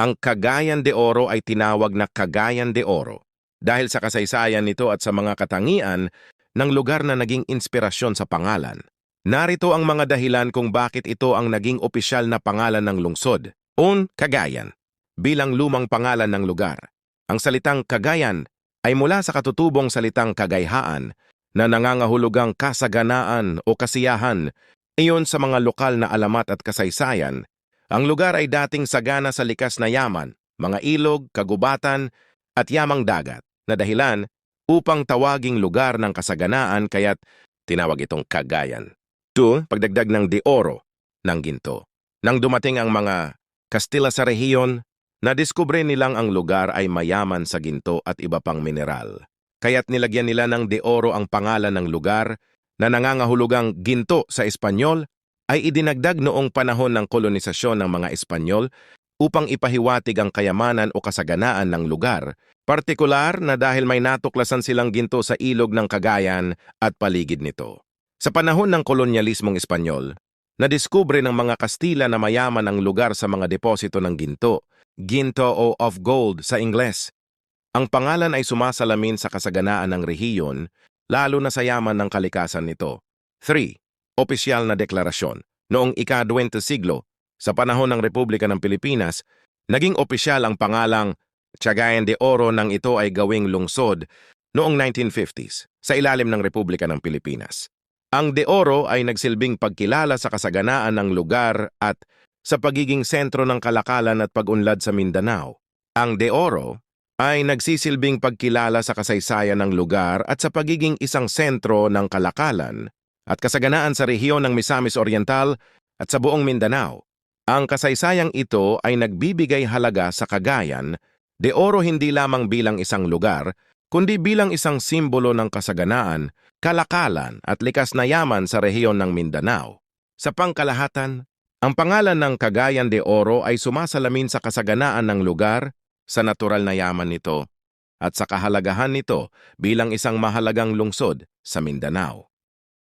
Ang Cagayan de Oro ay tinawag na Cagayan de Oro dahil sa kasaysayan nito at sa mga katangian ng lugar na naging inspirasyon sa pangalan. Narito ang mga dahilan kung bakit ito ang naging opisyal na pangalan ng lungsod, Un Cagayan, bilang lumang pangalan ng lugar. Ang salitang Cagayan ay mula sa katutubong salitang kagayhaan na nangangahulugang kasaganaan o kasiyahan. Iyon sa mga lokal na alamat at kasaysayan, ang lugar ay dating sagana sa likas na yaman, mga ilog, kagubatan, at yamang dagat na dahilan upang tawaging lugar ng kasaganaan kaya't tinawag itong Cagayan. 2. Pagdagdag ng de oro, ng ginto. Nang dumating ang mga Kastila sa rehiyon, nadiskubre nilang ang lugar ay mayaman sa ginto at iba pang mineral. Kaya't nilagyan nila ng de oro ang pangalan ng lugar na nangangahulugang ginto sa Espanyol ay idinagdag noong panahon ng kolonisasyon ng mga Espanyol upang ipahiwatig ang kayamanan o kasaganaan ng lugar, partikular na dahil may natuklasan silang ginto sa ilog ng Cagayan at paligid nito. Sa panahon ng kolonyalismong Espanyol, nadiskubre ng mga Kastila na mayaman ang lugar sa mga deposito ng ginto, ginto o of gold sa Ingles. Ang pangalan ay sumasalamin sa kasaganaan ng rehiyon, lalo na sa yaman ng kalikasan nito. 3. Opisyal na deklarasyon. Noong ika-20 siglo, sa panahon ng Republika ng Pilipinas, naging opisyal ang pangalang Cagayan de Oro nang ito ay gawing lungsod noong 1950s sa ilalim ng Republika ng Pilipinas. Ang De Oro ay nagsilbing pagkilala sa kasaganaan ng lugar at sa pagiging sentro ng kalakalan at pag-unlad sa Mindanao. Ang De Oro ay nagsisilbing pagkilala sa kasaysayan ng lugar at sa pagiging isang sentro ng kalakalan at kasaganaan sa rehiyon ng Misamis Oriental at sa buong Mindanao. Ang kasaysayang ito ay nagbibigay halaga sa Cagayan, De Oro hindi lamang bilang isang lugar, kundi bilang isang simbolo ng kasaganaan, kalakalan at likas na yaman sa rehiyon ng Mindanao. Sa pangkalahatan, ang pangalan ng Cagayan de Oro ay sumasalamin sa kasaganaan ng lugar, sa natural na yaman nito, at sa kahalagahan nito bilang isang mahalagang lungsod sa Mindanao.